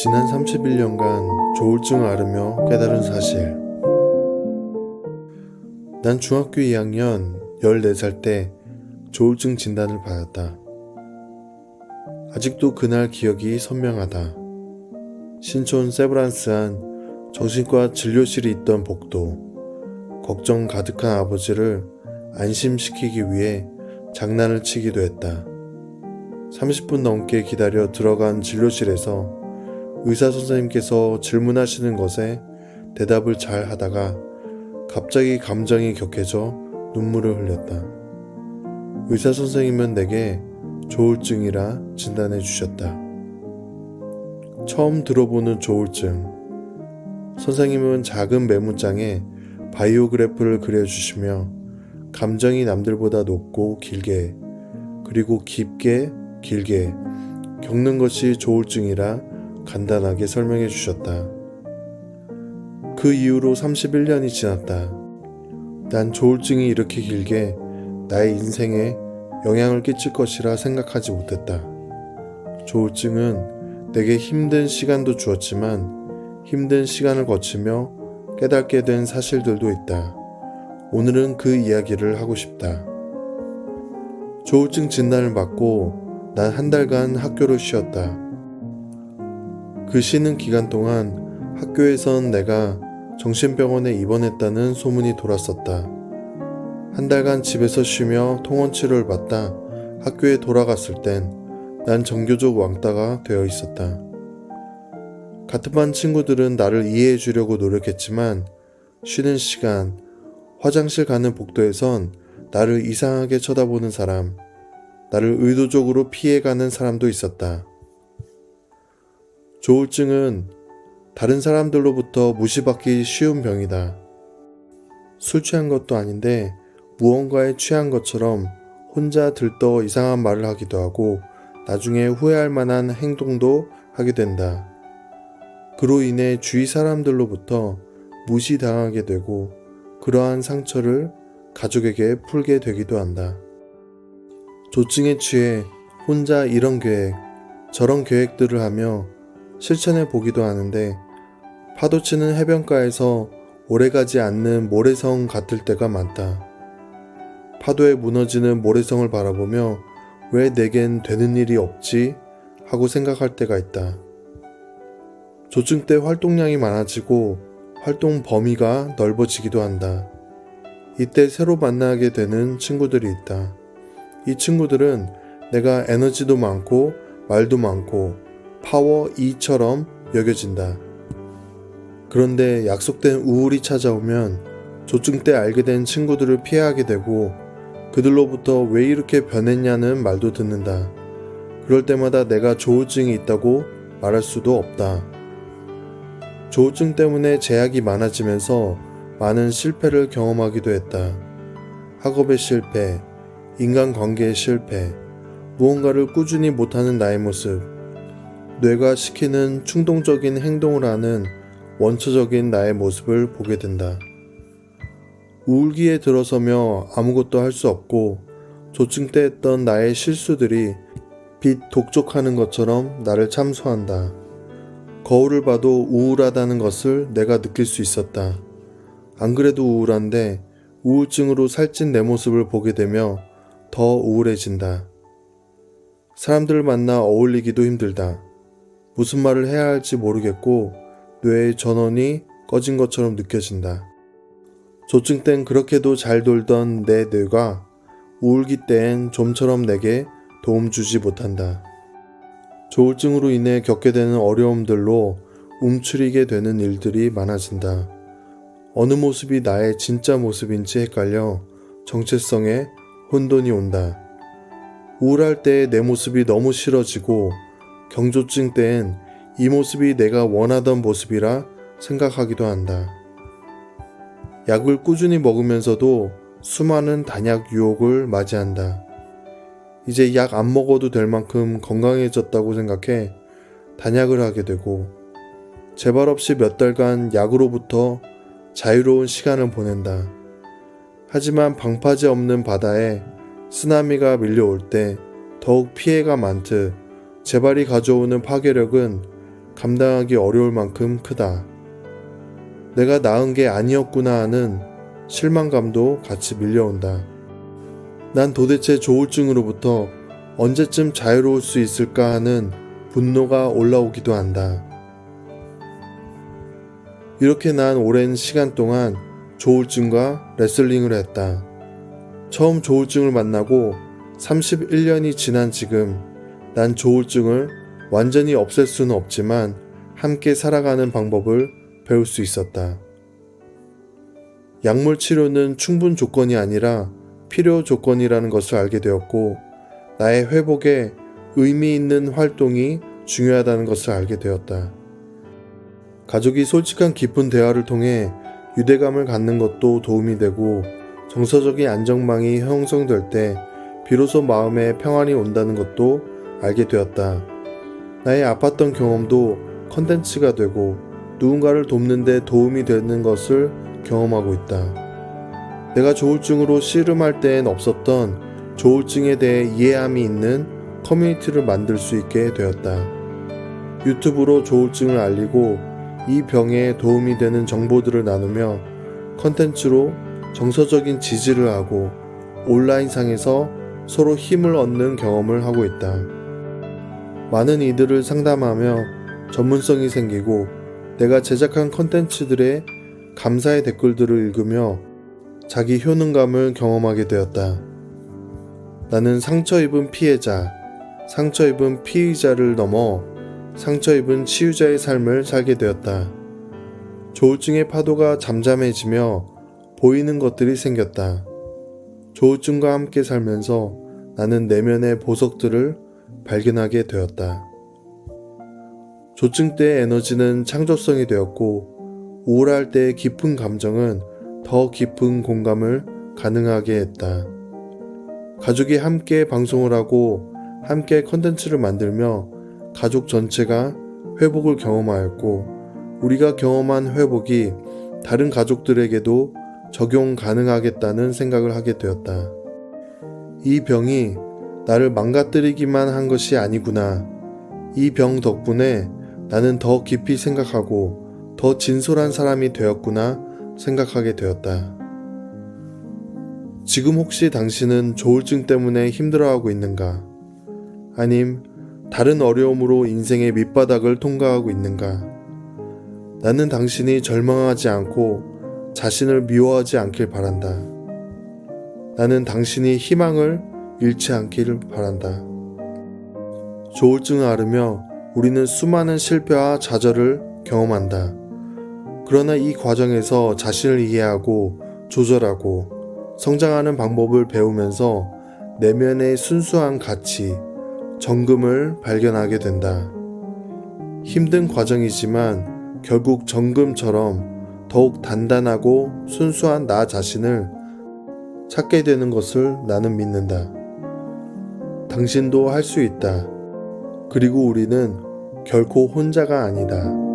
지난 31년간 조울증을 앓으며 깨달은 사실. 난 중학교 2학년 14살 때 조울증 진단을 받았다. 아직도 그날 기억이 선명하다. 신촌 세브란스한 정신과 진료실이 있던 복도. 걱정 가득한 아버지를 안심시키기 위해 장난을 치기도 했다. 30분 넘게 기다려 들어간 진료실에서 의사 선생님께서 질문하시는 것에 대답을 잘 하다가 갑자기 감정이 격해져 눈물을 흘렸다. 의사 선생님은 내게 조울증이라 진단해 주셨다. 처음 들어보는 조울증. 선생님은 작은 메모장에 바이오그래프를 그려주시며 감정이 남들보다 높고 길게 그리고 깊게 길게 겪는 것이 조울증이라 간단하게 설명해 주셨다. 그 이후로 31년이 지났다. 난 조울증이 이렇게 길게 나의 인생에 영향을 끼칠 것이라 생각하지 못했다. 조울증은 내게 힘든 시간도 주었지만 힘든 시간을 거치며 깨닫게 된 사실들도 있다. 오늘은 그 이야기를 하고 싶다. 조울증 진단을 받고 난 한 달간 학교를 쉬었다. 그 쉬는 기간 동안 학교에선 내가 정신병원에 입원했다는 소문이 돌았었다. 한 달간 집에서 쉬며 통원 치료를 받다 학교에 돌아갔을 땐 난 정교적 왕따가 되어 있었다. 같은 반 친구들은 나를 이해해 주려고 노력했지만 쉬는 시간, 화장실 가는 복도에선 나를 이상하게 쳐다보는 사람, 나를 의도적으로 피해가는 사람도 있었다. 조울증은 다른 사람들로부터 무시받기 쉬운 병이다. 술 취한 것도 아닌데 무언가에 취한 것처럼 혼자 들떠 이상한 말을 하기도 하고 나중에 후회할 만한 행동도 하게 된다. 그로 인해 주위 사람들로부터 무시당하게 되고 그러한 상처를 가족에게 풀게 되기도 한다. 조증에 취해 혼자 이런 계획, 저런 계획들을 하며 실천해 보기도 하는데 파도치는 해변가에서 오래가지 않는 모래성 같을 때가 많다. 파도에 무너지는 모래성을 바라보며 왜 내겐 되는 일이 없지? 하고 생각할 때가 있다. 조증 때 활동량이 많아지고 활동 범위가 넓어지기도 한다. 이때 새로 만나게 되는 친구들이 있다. 이 친구들은 내가 에너지도 많고 말도 많고 파워 2처럼 여겨진다. 그런데 약속된 우울이 찾아오면 조증 때 알게 된 친구들을 피하게 되고 그들로부터 왜 이렇게 변했냐는 말도 듣는다. 그럴 때마다 내가 조울증이 있다고 말할 수도 없다. 조울증 때문에 제약이 많아지면서 많은 실패를 경험하기도 했다. 학업의 실패, 인간관계의 실패, 무언가를 꾸준히 못하는 나의 모습, 뇌가 시키는 충동적인 행동을 하는 원초적인 나의 모습을 보게 된다. 우울기에 들어서며 아무것도 할 수 없고 조증 때 했던 나의 실수들이 빛 독촉하는 것처럼 나를 참소한다. 거울을 봐도 우울하다는 것을 내가 느낄 수 있었다. 안 그래도 우울한데 우울증으로 살찐 내 모습을 보게 되며 더 우울해진다. 사람들을 만나 어울리기도 힘들다. 무슨 말을 해야 할지 모르겠고 뇌의 전원이 꺼진 것처럼 느껴진다. 조증 땐 그렇게도 잘 돌던 내 뇌가 우울기 땐 좀처럼 내게 도움 주지 못한다. 조울증으로 인해 겪게 되는 어려움들로 움츠리게 되는 일들이 많아진다. 어느 모습이 나의 진짜 모습인지 헷갈려 정체성에 혼돈이 온다. 우울할 때 내 모습이 너무 싫어지고 경조증 때엔 이 모습이 내가 원하던 모습이라 생각하기도 한다. 약을 꾸준히 먹으면서도 수많은 단약 유혹을 맞이한다. 이제 약 안 먹어도 될 만큼 건강해졌다고 생각해 단약을 하게 되고 재발 없이 몇 달간 약으로부터 자유로운 시간을 보낸다. 하지만 방파제 없는 바다에 쓰나미가 밀려올 때 더욱 피해가 많듯 재발이 가져오는 파괴력은 감당하기 어려울 만큼 크다. 내가 낳은 게 아니었구나 하는 실망감도 같이 밀려온다. 난 도대체 조울증으로부터 언제쯤 자유로울 수 있을까 하는 분노가 올라오기도 한다. 이렇게 난 오랜 시간 동안 조울증과 레슬링을 했다. 처음 조울증을 만나고 31년이 지난 지금 난 조울증을 완전히 없앨 수는 없지만 함께 살아가는 방법을 배울 수 있었다. 약물 치료는 충분 조건이 아니라 필요 조건이라는 것을 알게 되었고 나의 회복에 의미 있는 활동이 중요하다는 것을 알게 되었다. 가족이 솔직한 깊은 대화를 통해 유대감을 갖는 것도 도움이 되고 정서적인 안정망이 형성될 때 비로소 마음에 평안이 온다는 것도 알게 되었다. 나의 아팠던 경험도 컨텐츠가 되고 누군가를 돕는데 도움이 되는 것을 경험하고 있다. 내가 조울증으로 씨름할 때엔 없었던 조울증에 대해 이해함이 있는 커뮤니티를 만들 수 있게 되었다. 유튜브로 조울증을 알리고 이 병에 도움이 되는 정보들을 나누며 컨텐츠로 정서적인 지지를 하고 온라인상에서 서로 힘을 얻는 경험을 하고 있다. 많은 이들을 상담하며 전문성이 생기고 내가 제작한 컨텐츠들의 감사의 댓글들을 읽으며 자기 효능감을 경험하게 되었다. 나는 상처 입은 피해자, 상처 입은 피의자를 넘어 상처 입은 치유자의 삶을 살게 되었다. 조울증의 파도가 잠잠해지며 보이는 것들이 생겼다. 조울증과 함께 살면서 나는 내면의 보석들을 발견하게 되었다. 조증 때의 에너지는 창조성이 되었고 우울할 때의 깊은 감정은 더 깊은 공감을 가능하게 했다. 가족이 함께 방송을 하고 함께 컨텐츠를 만들며 가족 전체가 회복을 경험하였고 우리가 경험한 회복이 다른 가족들에게도 적용 가능하겠다는 생각을 하게 되었다. 이 병이 나를 망가뜨리기만 한 것이 아니구나. 이 병 덕분에 나는 더 깊이 생각하고 더 진솔한 사람이 되었구나 생각하게 되었다. 지금 혹시 당신은 조울증 때문에 힘들어하고 있는가? 아님 다른 어려움으로 인생의 밑바닥을 통과하고 있는가? 나는 당신이 절망하지 않고 자신을 미워하지 않길 바란다. 나는 당신이 희망을 잃지 않기를 바란다. 조울증을 앓으며 우리는 수많은 실패와 좌절을 경험한다. 그러나 이 과정에서 자신을 이해하고 조절하고 성장하는 방법을 배우면서 내면의 순수한 가치, 정금을 발견하게 된다. 힘든 과정이지만 결국 정금처럼 더욱 단단하고 순수한 나 자신을 찾게 되는 것을 나는 믿는다. 당신도 할 수 있다. 그리고 우리는 결코 혼자가 아니다.